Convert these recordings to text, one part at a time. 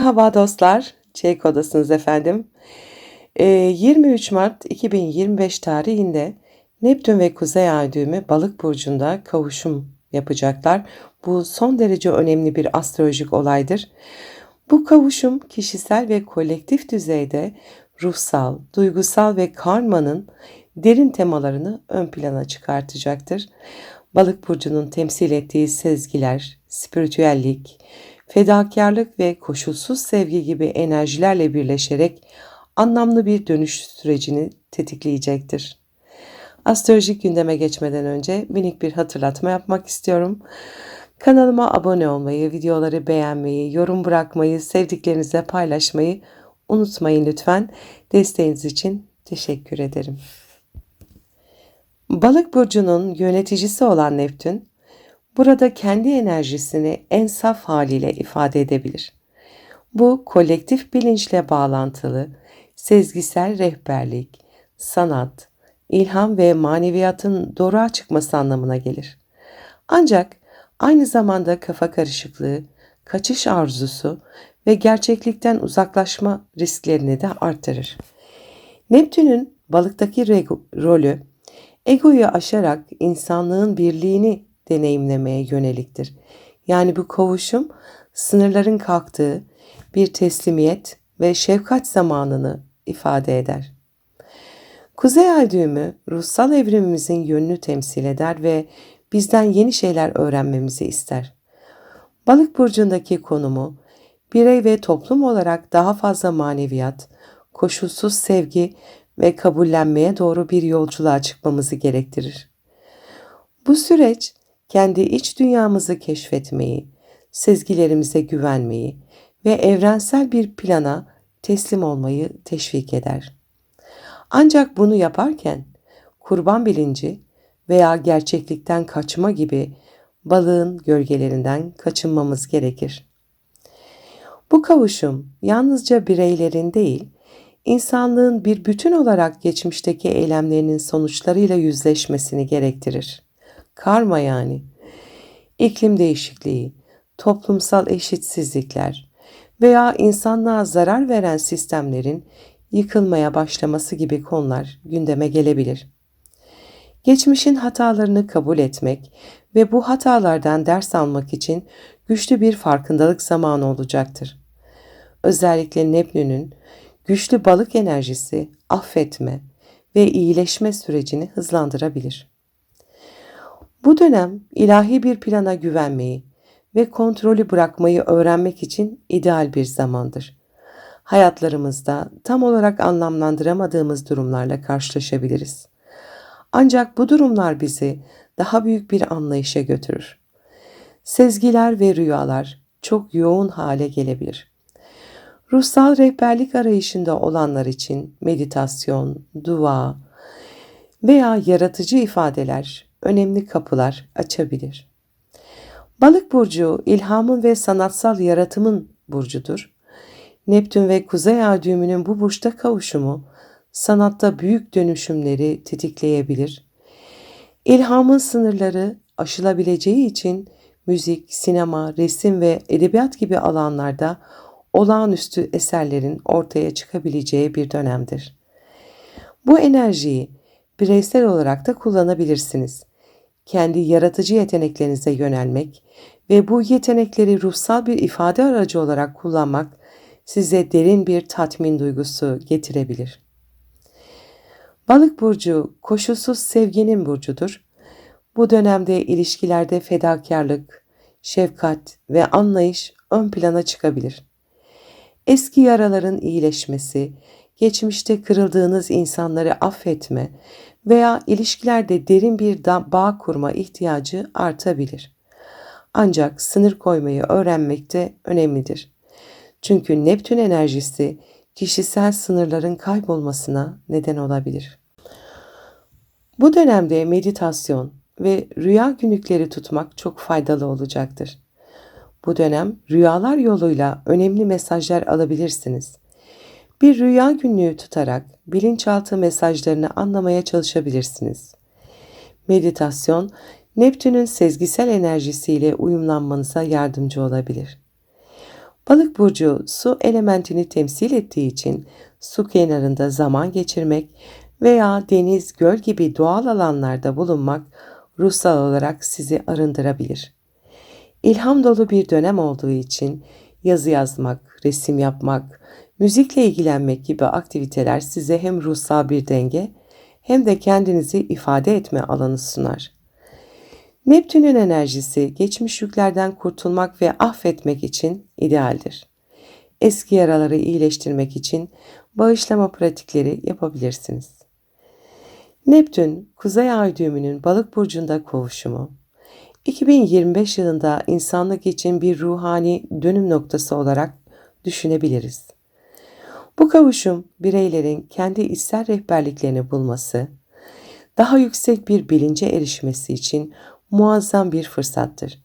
Merhaba dostlar, Çelik Odasınız efendim. Ee, 23 Mart 2025 tarihinde Neptün ve Kuzey Ay düğümü Balık burcunda kavuşum yapacaklar. Bu son derece önemli bir astrolojik olaydır. Bu kavuşum kişisel ve kolektif düzeyde ruhsal, duygusal ve karmanın derin temalarını ön plana çıkartacaktır. Balık burcunun temsil ettiği sezgiler, spiritüellik, fedakarlık ve koşulsuz sevgi gibi enerjilerle birleşerek anlamlı bir dönüş sürecini tetikleyecektir. Astrolojik gündeme geçmeden önce minik bir hatırlatma yapmak istiyorum. Kanalıma abone olmayı, videoları beğenmeyi, yorum bırakmayı, sevdiklerinizle paylaşmayı unutmayın lütfen. Desteğiniz için teşekkür ederim. Balık burcunun yöneticisi olan Neptün, burada kendi enerjisini en saf haliyle ifade edebilir. Bu kolektif bilinçle bağlantılı, sezgisel rehberlik, sanat, ilham ve maneviyatın doğruğa çıkması anlamına gelir. Ancak aynı zamanda kafa karışıklığı, kaçış arzusu ve gerçeklikten uzaklaşma risklerini de artırır. Neptün'ün balıktaki rolü egoyu aşarak insanlığın birliğini deneyimlemeye yöneliktir. Yani bu kavuşum sınırların kalktığı bir teslimiyet ve şefkat zamanını ifade eder. Kuzey ay düğümü ruhsal evrimimizin yönünü temsil eder ve bizden yeni şeyler öğrenmemizi ister. Balık burcundaki konumu birey ve toplum olarak daha fazla maneviyat, koşulsuz sevgi ve kabullenmeye doğru bir yolculuğa çıkmamızı gerektirir. Bu süreç kendi iç dünyamızı keşfetmeyi, sezgilerimize güvenmeyi ve evrensel bir plana teslim olmayı teşvik eder. Ancak bunu yaparken kurban bilinci veya gerçeklikten kaçma gibi balığın gölgelerinden kaçınmamız gerekir. Bu kavuşum yalnızca bireylerin değil, insanlığın bir bütün olarak geçmişteki eylemlerinin sonuçlarıyla yüzleşmesini gerektirir. Karma yani. İklim değişikliği, toplumsal eşitsizlikler veya insanlığa zarar veren sistemlerin yıkılmaya başlaması gibi konular gündeme gelebilir. Geçmişin hatalarını kabul etmek ve bu hatalardan ders almak için güçlü bir farkındalık zamanı olacaktır. Özellikle Neptün'ün güçlü balık enerjisi affetme ve iyileşme sürecini hızlandırabilir. Bu dönem ilahi bir plana güvenmeyi ve kontrolü bırakmayı öğrenmek için ideal bir zamandır. Hayatlarımızda tam olarak anlamlandıramadığımız durumlarla karşılaşabiliriz. Ancak bu durumlar bizi daha büyük bir anlayışa götürür. Sezgiler ve rüyalar çok yoğun hale gelebilir. Ruhsal rehberlik arayışında olanlar için meditasyon, dua veya yaratıcı ifadeler önemli kapılar açabilir. Balık burcu ilhamın ve sanatsal yaratımın burcudur. Neptün ve Kuzey Ay düğümünün bu burçta kavuşumu sanatta büyük dönüşümleri tetikleyebilir. İlhamın sınırları aşılabileceği için müzik, sinema, resim ve edebiyat gibi alanlarda olağanüstü eserlerin ortaya çıkabileceği bir dönemdir. Bu enerjiyi bireysel olarak da kullanabilirsiniz. Kendi yaratıcı yeteneklerinize yönelmek ve bu yetenekleri ruhsal bir ifade aracı olarak kullanmak size derin bir tatmin duygusu getirebilir. Balık burcu koşulsuz sevginin burcudur. Bu dönemde ilişkilerde fedakarlık, şefkat ve anlayış ön plana çıkabilir. Eski yaraların iyileşmesi, geçmişte kırıldığınız insanları affetme veya ilişkilerde derin bir bağ kurma ihtiyacı artabilir. Ancak sınır koymayı öğrenmek de önemlidir. Çünkü Neptün enerjisi kişisel sınırların kaybolmasına neden olabilir. Bu dönemde meditasyon ve rüya günlükleri tutmak çok faydalı olacaktır. Bu dönem rüyalar yoluyla önemli mesajlar alabilirsiniz. Bir rüya günlüğü tutarak bilinçaltı mesajlarını anlamaya çalışabilirsiniz. Meditasyon, Neptün'ün sezgisel enerjisiyle uyumlanmanıza yardımcı olabilir. Balık burcu su elementini temsil ettiği için su kenarında zaman geçirmek veya deniz, göl gibi doğal alanlarda bulunmak ruhsal olarak sizi arındırabilir. İlham dolu bir dönem olduğu için yazı yazmak, resim yapmak, müzikle ilgilenmek gibi aktiviteler size hem ruhsal bir denge hem de kendinizi ifade etme alanı sunar. Neptün'ün enerjisi geçmiş yüklerden kurtulmak ve affetmek için idealdir. Eski yaraları iyileştirmek için bağışlama pratikleri yapabilirsiniz. Neptün, Kuzey Ay düğümünün balık burcunda kovuşumu, 2025 yılında insanlık için bir ruhani dönüm noktası olarak düşünebiliriz. Bu kavuşum bireylerin kendi içsel rehberliklerini bulması, daha yüksek bir bilince erişmesi için muazzam bir fırsattır.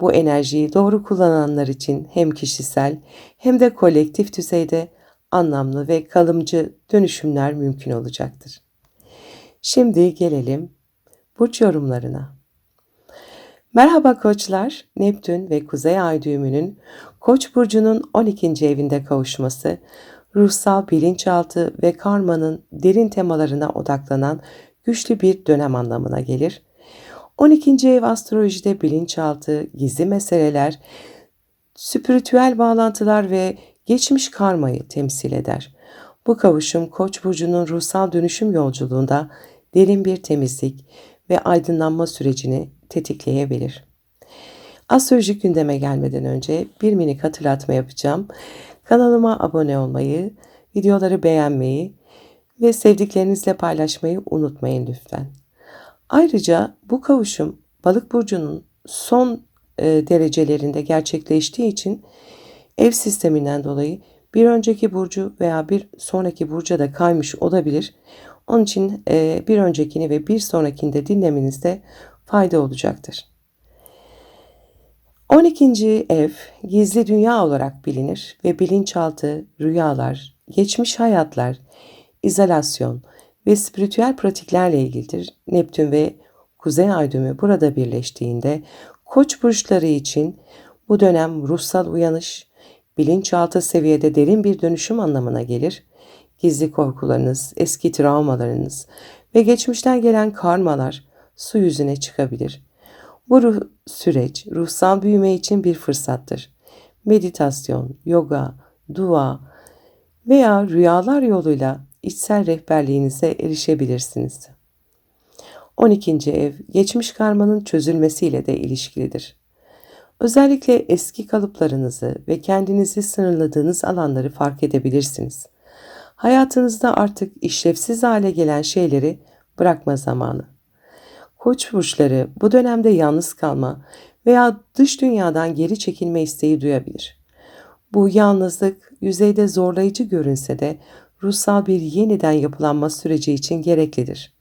Bu enerjiyi doğru kullananlar için hem kişisel hem de kolektif düzeyde anlamlı ve kalıcı dönüşümler mümkün olacaktır. Şimdi gelelim burç yorumlarına. Merhaba koçlar, Neptün ve Kuzey Ay düğümünün Koç burcunun 12. evinde kavuşması, ruhsal bilinçaltı ve karmanın derin temalarına odaklanan güçlü bir dönem anlamına gelir. 12. ev astrolojide bilinçaltı, gizli meseleler, spiritüel bağlantılar ve geçmiş karmayı temsil eder. Bu kavuşum Koç burcunun ruhsal dönüşüm yolculuğunda derin bir temizlik ve aydınlanma sürecini tetikleyebilir. Astrolojik gündeme gelmeden önce bir minik hatırlatma yapacağım. Kanalıma abone olmayı, videoları beğenmeyi ve sevdiklerinizle paylaşmayı unutmayın lütfen. Ayrıca bu kavuşum balık burcunun son e, derecelerinde gerçekleştiği için ev sisteminden dolayı bir önceki burcu veya bir sonraki burca da kaymış olabilir. Onun için e, bir öncekini ve bir sonrakini de dinlemenizde fayda olacaktır. 12. ev gizli dünya olarak bilinir ve bilinçaltı, rüyalar, geçmiş hayatlar, izolasyon ve spiritüel pratiklerle ilgilidir. Neptün ve Kuzey Ay düğümü burada birleştiğinde Koç burçları için bu dönem ruhsal uyanış, bilinçaltı seviyede derin bir dönüşüm anlamına gelir. Gizli korkularınız, eski travmalarınız ve geçmişten gelen karmalar su yüzüne çıkabilir. Bu ruh, süreç ruhsal büyüme için bir fırsattır. Meditasyon, yoga, dua veya rüyalar yoluyla içsel rehberliğinize erişebilirsiniz. 12. ev geçmiş karmanın çözülmesiyle de ilişkilidir. Özellikle eski kalıplarınızı ve kendinizi sınırladığınız alanları fark edebilirsiniz. Hayatınızda artık işlevsiz hale gelen şeyleri bırakma zamanı. Koç burçları bu dönemde yalnız kalma veya dış dünyadan geri çekilme isteği duyabilir. Bu yalnızlık yüzeyde zorlayıcı görünse de ruhsal bir yeniden yapılanma süreci için gereklidir.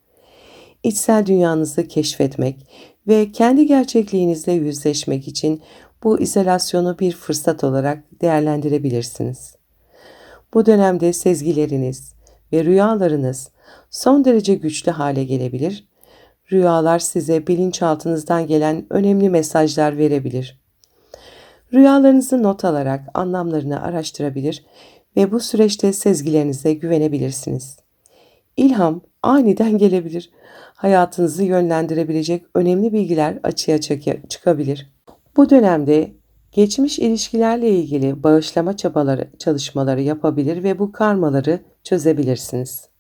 İçsel dünyanızı keşfetmek ve kendi gerçekliğinizle yüzleşmek için bu izolasyonu bir fırsat olarak değerlendirebilirsiniz. Bu dönemde sezgileriniz ve rüyalarınız son derece güçlü hale gelebilir. Rüyalar size bilinçaltınızdan gelen önemli mesajlar verebilir. Rüyalarınızı not alarak anlamlarını araştırabilir ve bu süreçte sezgilerinize güvenebilirsiniz. İlham aniden gelebilir. Hayatınızı yönlendirebilecek önemli bilgiler açığa çıkabilir. Bu dönemde geçmiş ilişkilerle ilgili bağışlama çabaları, çalışmaları yapabilir ve bu karmaları çözebilirsiniz.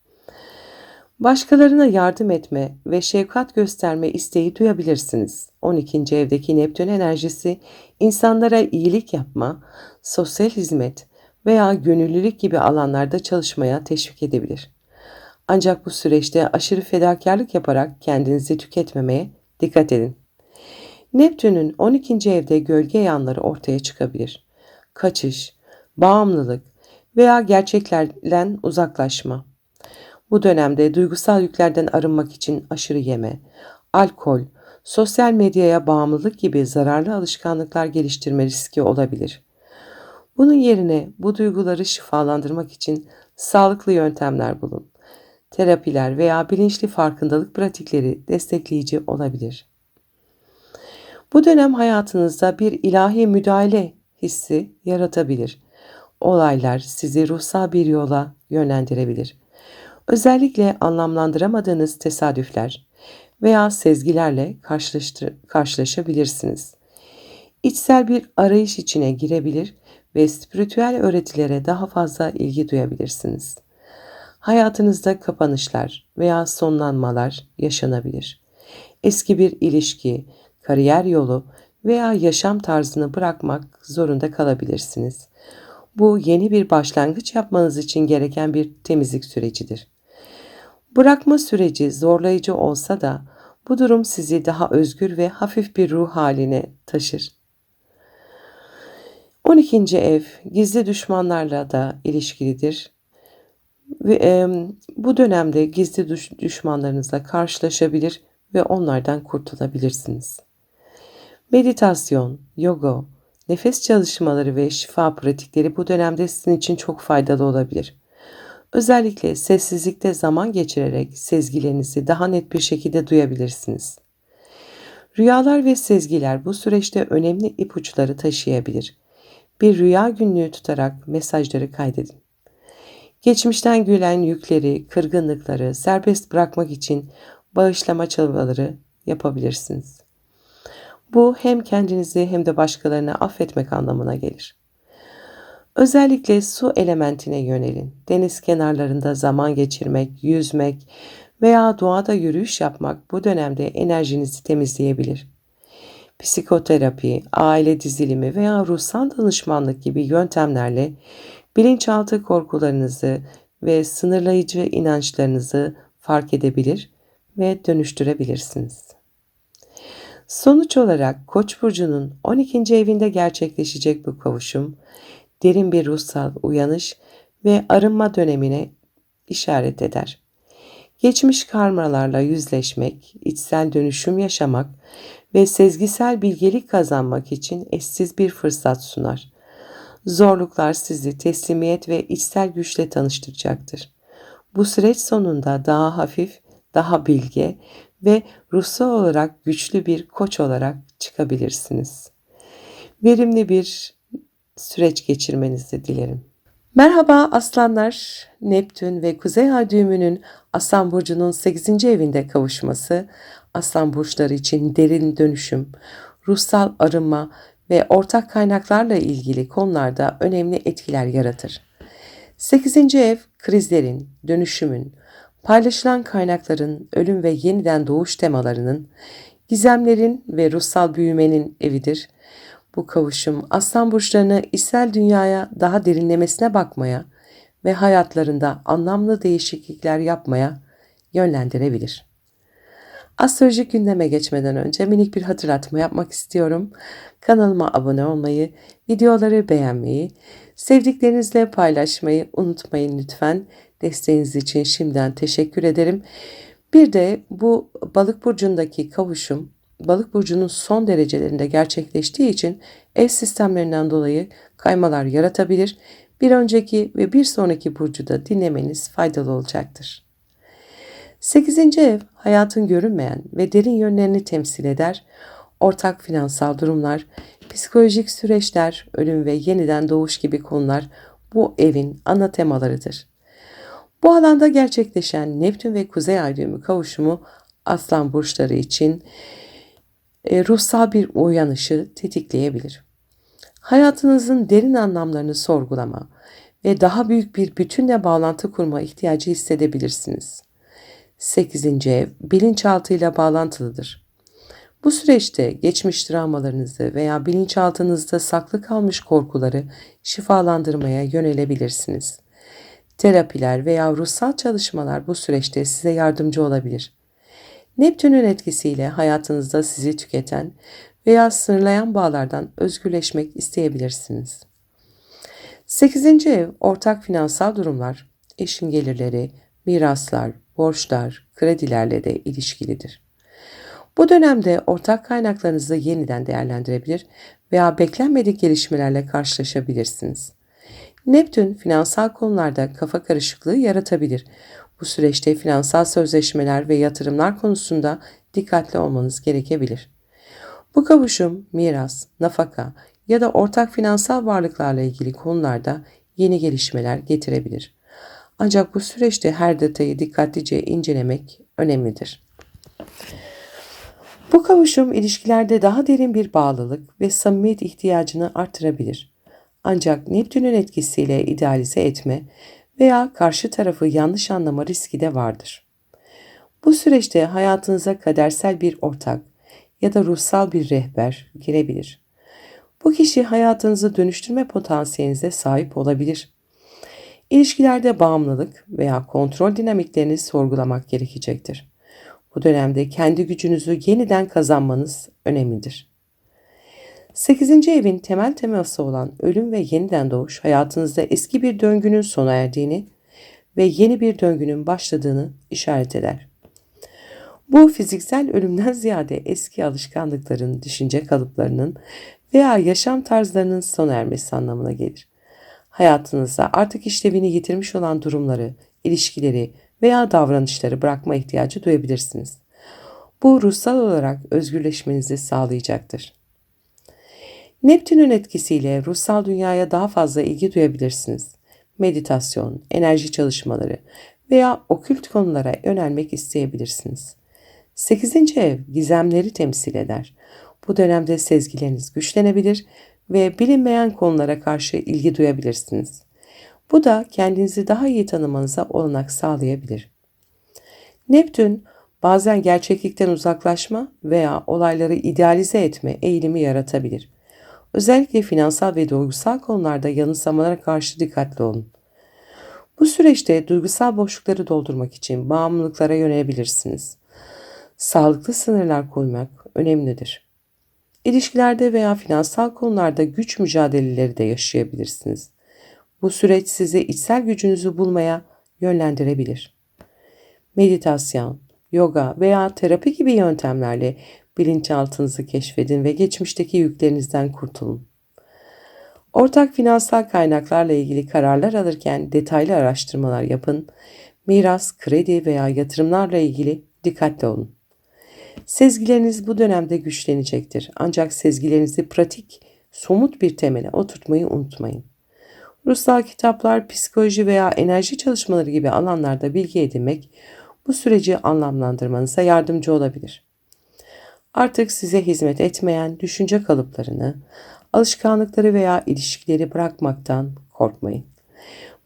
Başkalarına yardım etme ve şefkat gösterme isteği duyabilirsiniz. 12. evdeki Neptün enerjisi insanlara iyilik yapma, sosyal hizmet veya gönüllülük gibi alanlarda çalışmaya teşvik edebilir. Ancak bu süreçte aşırı fedakarlık yaparak kendinizi tüketmemeye dikkat edin. Neptün'ün 12. evde gölge yanları ortaya çıkabilir. Kaçış, bağımlılık veya gerçeklerden uzaklaşma. Bu dönemde duygusal yüklerden arınmak için aşırı yeme, alkol, sosyal medyaya bağımlılık gibi zararlı alışkanlıklar geliştirme riski olabilir. Bunun yerine bu duyguları şifalandırmak için sağlıklı yöntemler bulun. Terapiler veya bilinçli farkındalık pratikleri destekleyici olabilir. Bu dönem hayatınızda bir ilahi müdahale hissi yaratabilir. Olaylar sizi ruhsal bir yola yönlendirebilir. Özellikle anlamlandıramadığınız tesadüfler veya sezgilerle karşılaşabilirsiniz. İçsel bir arayış içine girebilir ve spiritüel öğretilere daha fazla ilgi duyabilirsiniz. Hayatınızda kapanışlar veya sonlanmalar yaşanabilir. Eski bir ilişki, kariyer yolu veya yaşam tarzını bırakmak zorunda kalabilirsiniz. Bu yeni bir başlangıç yapmanız için gereken bir temizlik sürecidir. Bırakma süreci zorlayıcı olsa da bu durum sizi daha özgür ve hafif bir ruh haline taşır. 12. ev gizli düşmanlarla da ilişkilidir. Ve e, bu dönemde gizli düş, düşmanlarınızla karşılaşabilir ve onlardan kurtulabilirsiniz. Meditasyon, yoga, nefes çalışmaları ve şifa pratikleri bu dönemde sizin için çok faydalı olabilir. Özellikle sessizlikte zaman geçirerek sezgilerinizi daha net bir şekilde duyabilirsiniz. Rüyalar ve sezgiler bu süreçte önemli ipuçları taşıyabilir. Bir rüya günlüğü tutarak mesajları kaydedin. Geçmişten gülen yükleri, kırgınlıkları serbest bırakmak için bağışlama çabaları yapabilirsiniz. Bu hem kendinizi hem de başkalarını affetmek anlamına gelir. Özellikle su elementine yönelin. Deniz kenarlarında zaman geçirmek, yüzmek veya doğada yürüyüş yapmak bu dönemde enerjinizi temizleyebilir. Psikoterapi, aile dizilimi veya ruhsal danışmanlık gibi yöntemlerle bilinçaltı korkularınızı ve sınırlayıcı inançlarınızı fark edebilir ve dönüştürebilirsiniz. Sonuç olarak Koç burcunun 12. evinde gerçekleşecek bu kavuşum derin bir ruhsal uyanış ve arınma dönemine işaret eder. Geçmiş karmalarla yüzleşmek, içsel dönüşüm yaşamak ve sezgisel bilgelik kazanmak için eşsiz bir fırsat sunar. Zorluklar sizi teslimiyet ve içsel güçle tanıştıracaktır. Bu süreç sonunda daha hafif, daha bilge ve ruhsal olarak güçlü bir koç olarak çıkabilirsiniz. Verimli bir süreç geçirmenizi dilerim. Merhaba aslanlar. Neptün ve Kuzey Ay düğümünün Aslan Burcu'nun 8. evinde kavuşması Aslan Burçları için derin dönüşüm, ruhsal arınma ve ortak kaynaklarla ilgili konularda önemli etkiler yaratır. 8. ev krizlerin, dönüşümün, paylaşılan kaynakların, ölüm ve yeniden doğuş temalarının, gizemlerin ve ruhsal büyümenin evidir. Bu kavuşum aslan burçlarını içsel dünyaya daha derinlemesine bakmaya ve hayatlarında anlamlı değişiklikler yapmaya yönlendirebilir. Astrolojik gündeme geçmeden önce minik bir hatırlatma yapmak istiyorum. Kanalıma abone olmayı, videoları beğenmeyi, sevdiklerinizle paylaşmayı unutmayın lütfen. Desteğiniz için şimdiden teşekkür ederim. Bir de bu balık burcundaki kavuşum balık burcunun son derecelerinde gerçekleştiği için ev sistemlerinden dolayı kaymalar yaratabilir. Bir önceki ve bir sonraki burcu da dinlemeniz faydalı olacaktır. 8. ev hayatın görünmeyen ve derin yönlerini temsil eder. Ortak finansal durumlar, psikolojik süreçler, ölüm ve yeniden doğuş gibi konular bu evin ana temalarıdır. Bu alanda gerçekleşen Neptün ve Kuzey Ay düğümü kavuşumu Aslan burçları için ruhsal bir uyanışı tetikleyebilir. Hayatınızın derin anlamlarını sorgulama ve daha büyük bir bütünle bağlantı kurma ihtiyacı hissedebilirsiniz. 8. ev bilinçaltıyla bağlantılıdır. Bu süreçte geçmiş travmalarınızı veya bilinçaltınızda saklı kalmış korkuları şifalandırmaya yönelebilirsiniz. Terapiler veya ruhsal çalışmalar bu süreçte size yardımcı olabilir. Neptün'ün etkisiyle hayatınızda sizi tüketen veya sınırlayan bağlardan özgürleşmek isteyebilirsiniz. 8. ev ortak finansal durumlar, eşin gelirleri, miraslar, borçlar, kredilerle de ilişkilidir. Bu dönemde ortak kaynaklarınızı yeniden değerlendirebilir veya beklenmedik gelişmelerle karşılaşabilirsiniz. Neptün finansal konularda kafa karışıklığı yaratabilir. Bu süreçte finansal sözleşmeler ve yatırımlar konusunda dikkatli olmanız gerekebilir. Bu kavuşum miras, nafaka, ya da ortak finansal varlıklarla ilgili konularda yeni gelişmeler getirebilir. Ancak bu süreçte her detayı dikkatlice incelemek önemlidir. Bu kavuşum ilişkilerde daha derin bir bağlılık ve samimiyet ihtiyacını artırabilir. Ancak Neptün'ün etkisiyle idealize etme veya karşı tarafı yanlış anlama riski de vardır. Bu süreçte hayatınıza kadersel bir ortak ya da ruhsal bir rehber girebilir. Bu kişi hayatınızı dönüştürme potansiyelinize sahip olabilir. İlişkilerde bağımlılık veya kontrol dinamiklerini sorgulamak gerekecektir. Bu dönemde kendi gücünüzü yeniden kazanmanız önemlidir. 8. evin temel teması olan ölüm ve yeniden doğuş hayatınızda eski bir döngünün sona erdiğini ve yeni bir döngünün başladığını işaret eder. Bu fiziksel ölümden ziyade eski alışkanlıkların, düşünce kalıplarının veya yaşam tarzlarının sona ermesi anlamına gelir. Hayatınızda artık işlevini yitirmiş olan durumları, ilişkileri veya davranışları bırakma ihtiyacı duyabilirsiniz. Bu ruhsal olarak özgürleşmenizi sağlayacaktır. Neptün'ün etkisiyle ruhsal dünyaya daha fazla ilgi duyabilirsiniz. Meditasyon, enerji çalışmaları veya okült konulara yönelmek isteyebilirsiniz. 8. ev gizemleri temsil eder. Bu dönemde sezgileriniz güçlenebilir ve bilinmeyen konulara karşı ilgi duyabilirsiniz. Bu da kendinizi daha iyi tanımanıza olanak sağlayabilir. Neptün bazen gerçeklikten uzaklaşma veya olayları idealize etme eğilimi yaratabilir. Özellikle finansal ve duygusal konularda yanılsamalara karşı dikkatli olun. Bu süreçte duygusal boşlukları doldurmak için bağımlılıklara yönelebilirsiniz. Sağlıklı sınırlar koymak önemlidir. İlişkilerde veya finansal konularda güç mücadeleleri de yaşayabilirsiniz. Bu süreç sizi içsel gücünüzü bulmaya yönlendirebilir. Meditasyon, yoga veya terapi gibi yöntemlerle bilinçaltınızı keşfedin ve geçmişteki yüklerinizden kurtulun. Ortak finansal kaynaklarla ilgili kararlar alırken detaylı araştırmalar yapın. Miras, kredi veya yatırımlarla ilgili dikkatli olun. Sezgileriniz bu dönemde güçlenecektir. Ancak sezgilerinizi pratik, somut bir temele oturtmayı unutmayın. Ruhsal kitaplar, psikoloji veya enerji çalışmaları gibi alanlarda bilgi edinmek bu süreci anlamlandırmanıza yardımcı olabilir. Artık size hizmet etmeyen düşünce kalıplarını, alışkanlıkları veya ilişkileri bırakmaktan korkmayın.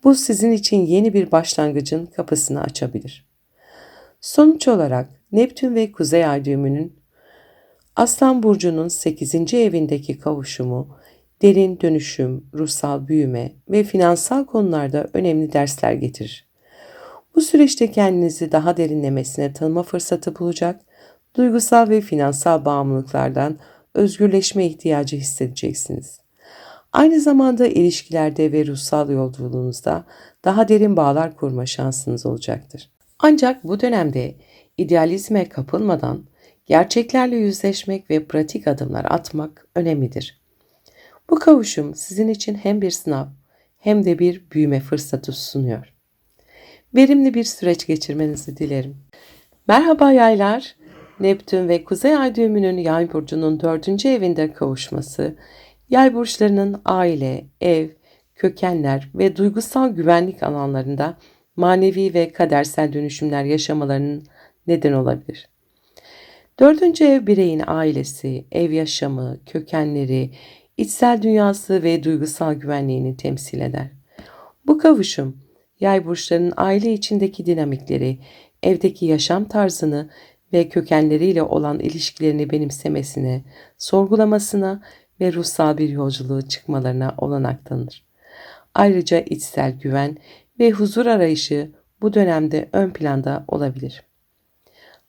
Bu sizin için yeni bir başlangıcın kapısını açabilir. Sonuç olarak Neptün ve Kuzey Ay düğümünün Aslan Burcu'nun 8. evindeki kavuşumu derin dönüşüm, ruhsal büyüme ve finansal konularda önemli dersler getirir. Bu süreçte kendinizi daha derinlemesine tanıma fırsatı bulacak, duygusal ve finansal bağımlılıklardan özgürleşme ihtiyacı hissedeceksiniz. Aynı zamanda ilişkilerde ve ruhsal yolculuğunuzda daha derin bağlar kurma şansınız olacaktır. Ancak bu dönemde idealizme kapılmadan gerçeklerle yüzleşmek ve pratik adımlar atmak önemlidir. Bu kavuşum sizin için hem bir sınav hem de bir büyüme fırsatı sunuyor. Verimli bir süreç geçirmenizi dilerim. Merhaba yaylar. Neptün ve Kuzey Ay düğümünün Yay burcunun dördüncü evinde kavuşması, Yay burçlarının aile, ev, kökenler ve duygusal güvenlik alanlarında manevi ve kadersel dönüşümler yaşamalarının neden olabilir. Dördüncü ev bireyin ailesi, ev yaşamı, kökenleri, içsel dünyası ve duygusal güvenliğini temsil eder. Bu kavuşum, yay burçlarının aile içindeki dinamikleri, evdeki yaşam tarzını ve kökenleriyle olan ilişkilerini benimsemesine, sorgulamasına ve ruhsal bir yolculuğu çıkmalarına olanak tanır. Ayrıca içsel güven ve huzur arayışı bu dönemde ön planda olabilir.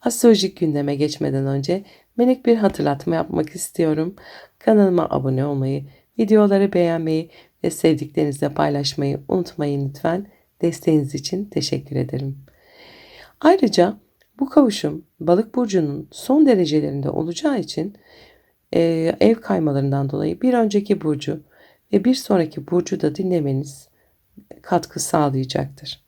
Astrolojik gündeme geçmeden önce minik bir hatırlatma yapmak istiyorum. Kanalıma abone olmayı, videoları beğenmeyi ve sevdiklerinizle paylaşmayı unutmayın lütfen. Desteğiniz için teşekkür ederim. Ayrıca bu kavuşum balık burcunun son derecelerinde olacağı için e, ev kaymalarından dolayı bir önceki burcu ve bir sonraki burcu da dinlemeniz katkı sağlayacaktır.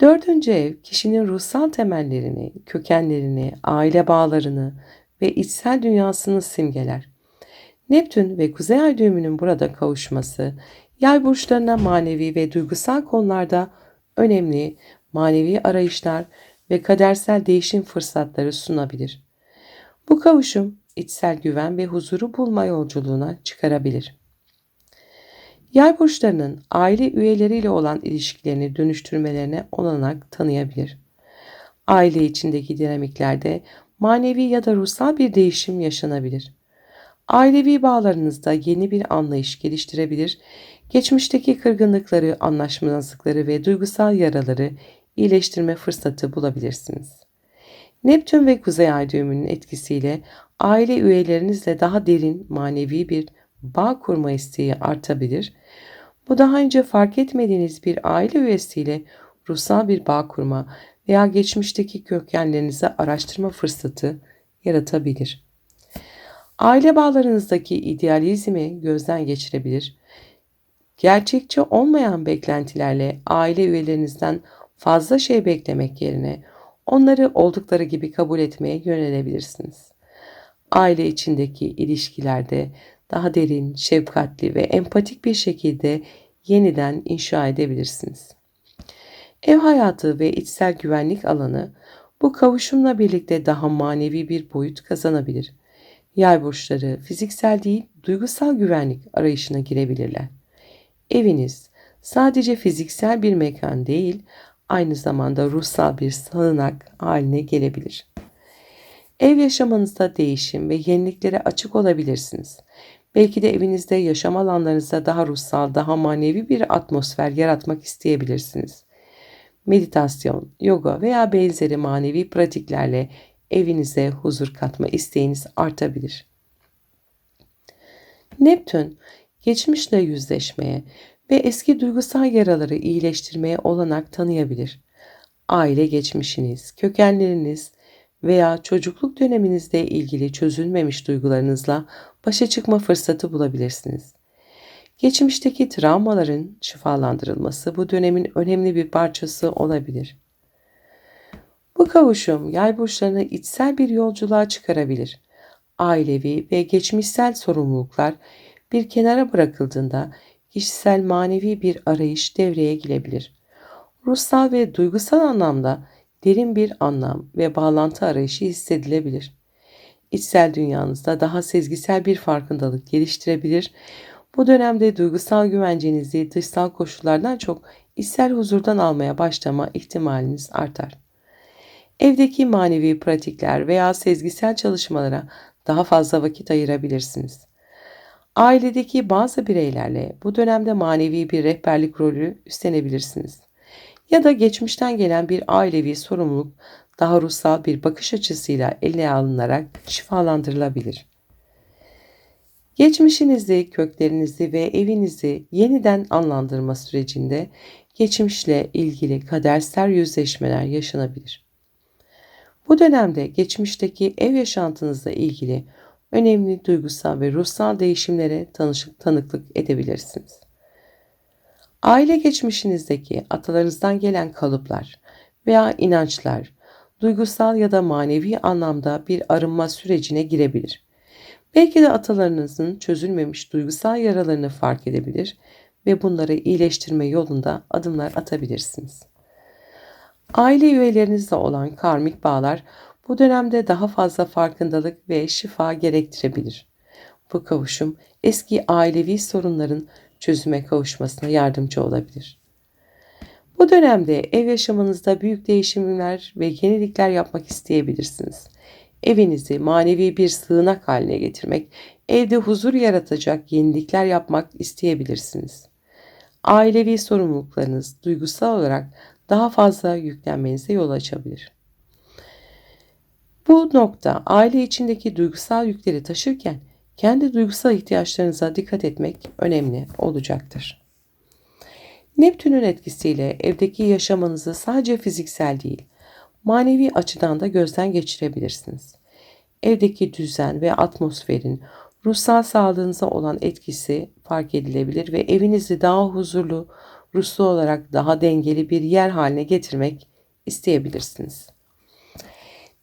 Dördüncü ev kişinin ruhsal temellerini, kökenlerini, aile bağlarını ve içsel dünyasını simgeler. Neptün ve Kuzey Ay düğümünün burada kavuşması, yay burçlarına manevi ve duygusal konularda önemli manevi arayışlar ve kadersel değişim fırsatları sunabilir. Bu kavuşum içsel güven ve huzuru bulma yolculuğuna çıkarabilir. Yay burçlarının aile üyeleriyle olan ilişkilerini dönüştürmelerine olanak tanıyabilir. Aile içindeki dinamiklerde manevi ya da ruhsal bir değişim yaşanabilir. Ailevi bağlarınızda yeni bir anlayış geliştirebilir, geçmişteki kırgınlıkları, anlaşmazlıkları ve duygusal yaraları iyileştirme fırsatı bulabilirsiniz. Neptün ve Kuzey Ay düğümünün etkisiyle aile üyelerinizle daha derin manevi bir bağ kurma isteği artabilir. Bu daha önce fark etmediğiniz bir aile üyesiyle ruhsal bir bağ kurma veya geçmişteki kökenlerinizi araştırma fırsatı yaratabilir. Aile bağlarınızdaki idealizmi gözden geçirebilir. Gerçekçi olmayan beklentilerle aile üyelerinizden fazla şey beklemek yerine onları oldukları gibi kabul etmeye yönelebilirsiniz. Aile içindeki ilişkilerde daha derin, şefkatli ve empatik bir şekilde yeniden inşa edebilirsiniz. Ev hayatı ve içsel güvenlik alanı bu kavuşumla birlikte daha manevi bir boyut kazanabilir. Yay burçları fiziksel değil, duygusal güvenlik arayışına girebilirler. Eviniz sadece fiziksel bir mekan değil, aynı zamanda ruhsal bir sığınak haline gelebilir. Ev yaşamınızda değişim ve yeniliklere açık olabilirsiniz. Belki de evinizde yaşam alanlarınızda daha ruhsal, daha manevi bir atmosfer yaratmak isteyebilirsiniz. Meditasyon, yoga veya benzeri manevi pratiklerle evinize huzur katma isteğiniz artabilir. Neptün, geçmişle yüzleşmeye ve eski duygusal yaraları iyileştirmeye olanak tanıyabilir. Aile geçmişiniz, kökenleriniz veya çocukluk döneminizle ilgili çözülmemiş duygularınızla başa çıkma fırsatı bulabilirsiniz. Geçmişteki travmaların şifalandırılması bu dönemin önemli bir parçası olabilir. Bu kavuşum yay burçlarını içsel bir yolculuğa çıkarabilir. Ailevi ve geçmişsel sorumluluklar bir kenara bırakıldığında kişisel manevi bir arayış devreye girebilir. Ruhsal ve duygusal anlamda derin bir anlam ve bağlantı arayışı hissedilebilir. İçsel dünyanızda daha sezgisel bir farkındalık geliştirebilir. Bu dönemde duygusal güvencenizi dışsal koşullardan çok içsel huzurdan almaya başlama ihtimaliniz artar. Evdeki manevi pratikler veya sezgisel çalışmalara daha fazla vakit ayırabilirsiniz. Ailedeki bazı bireylerle bu dönemde manevi bir rehberlik rolü üstlenebilirsiniz. Ya da geçmişten gelen bir ailevi sorumluluk daha ruhsal bir bakış açısıyla ele alınarak şifalandırılabilir. Geçmişinizi, köklerinizi ve evinizi yeniden anlandırma sürecinde geçmişle ilgili kadersel yüzleşmeler yaşanabilir. Bu dönemde geçmişteki ev yaşantınızla ilgili önemli duygusal ve ruhsal değişimlere tanışık, tanıklık edebilirsiniz. Aile geçmişinizdeki atalarınızdan gelen kalıplar veya inançlar duygusal ya da manevi anlamda bir arınma sürecine girebilir. Belki de atalarınızın çözülmemiş duygusal yaralarını fark edebilir ve bunları iyileştirme yolunda adımlar atabilirsiniz. Aile üyelerinizle olan karmik bağlar bu dönemde daha fazla farkındalık ve şifa gerektirebilir. Bu kavuşum eski ailevi sorunların çözüme kavuşmasına yardımcı olabilir. Bu dönemde ev yaşamınızda büyük değişimler ve yenilikler yapmak isteyebilirsiniz. Evinizi manevi bir sığınak haline getirmek, evde huzur yaratacak yenilikler yapmak isteyebilirsiniz. Ailevi sorumluluklarınız duygusal olarak daha fazla yüklenmenize yol açabilir. Bu nokta aile içindeki duygusal yükleri taşırken kendi duygusal ihtiyaçlarınıza dikkat etmek önemli olacaktır. Neptün'ün etkisiyle evdeki yaşamınızı sadece fiziksel değil, manevi açıdan da gözden geçirebilirsiniz. Evdeki düzen ve atmosferin ruhsal sağlığınıza olan etkisi fark edilebilir ve evinizi daha huzurlu, ruhsal olarak daha dengeli bir yer haline getirmek isteyebilirsiniz.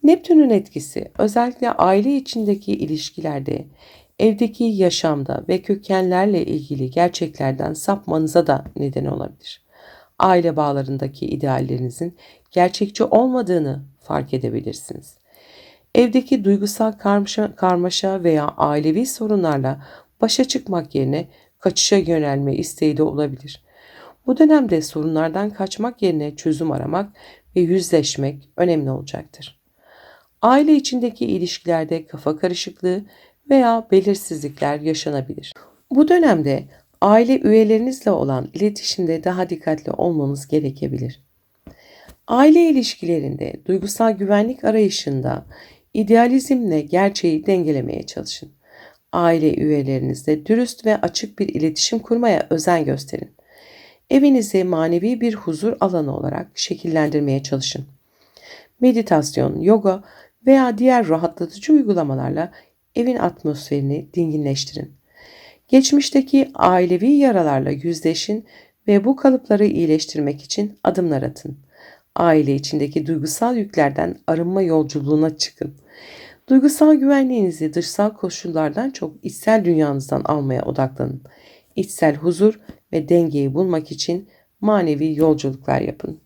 Neptün'ün etkisi özellikle aile içindeki ilişkilerde evdeki yaşamda ve kökenlerle ilgili gerçeklerden sapmanıza da neden olabilir. Aile bağlarındaki ideallerinizin gerçekçi olmadığını fark edebilirsiniz. Evdeki duygusal karmaşa, karmaşa veya ailevi sorunlarla başa çıkmak yerine kaçışa yönelme isteği de olabilir. Bu dönemde sorunlardan kaçmak yerine çözüm aramak ve yüzleşmek önemli olacaktır. Aile içindeki ilişkilerde kafa karışıklığı veya belirsizlikler yaşanabilir. Bu dönemde aile üyelerinizle olan iletişimde daha dikkatli olmanız gerekebilir. Aile ilişkilerinde duygusal güvenlik arayışında idealizmle gerçeği dengelemeye çalışın. Aile üyelerinizle dürüst ve açık bir iletişim kurmaya özen gösterin. Evinizi manevi bir huzur alanı olarak şekillendirmeye çalışın. Meditasyon, yoga veya diğer rahatlatıcı uygulamalarla evin atmosferini dinginleştirin. Geçmişteki ailevi yaralarla yüzleşin ve bu kalıpları iyileştirmek için adımlar atın. Aile içindeki duygusal yüklerden arınma yolculuğuna çıkın. Duygusal güvenliğinizi dışsal koşullardan çok içsel dünyanızdan almaya odaklanın. İçsel huzur ve dengeyi bulmak için manevi yolculuklar yapın.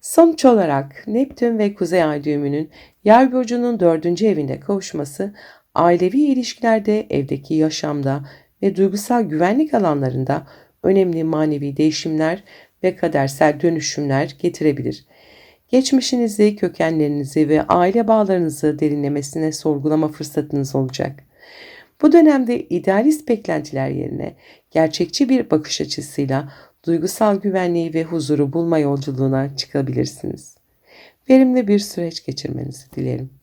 Sonuç olarak Neptün ve Kuzey Ay düğümünün Yay burcunun dördüncü evinde kavuşması ailevi ilişkilerde, evdeki yaşamda ve duygusal güvenlik alanlarında önemli manevi değişimler ve kadersel dönüşümler getirebilir. Geçmişinizi, kökenlerinizi ve aile bağlarınızı derinlemesine sorgulama fırsatınız olacak. Bu dönemde idealist beklentiler yerine gerçekçi bir bakış açısıyla duygusal güvenliği ve huzuru bulma yolculuğuna çıkabilirsiniz. Verimli bir süreç geçirmenizi dilerim.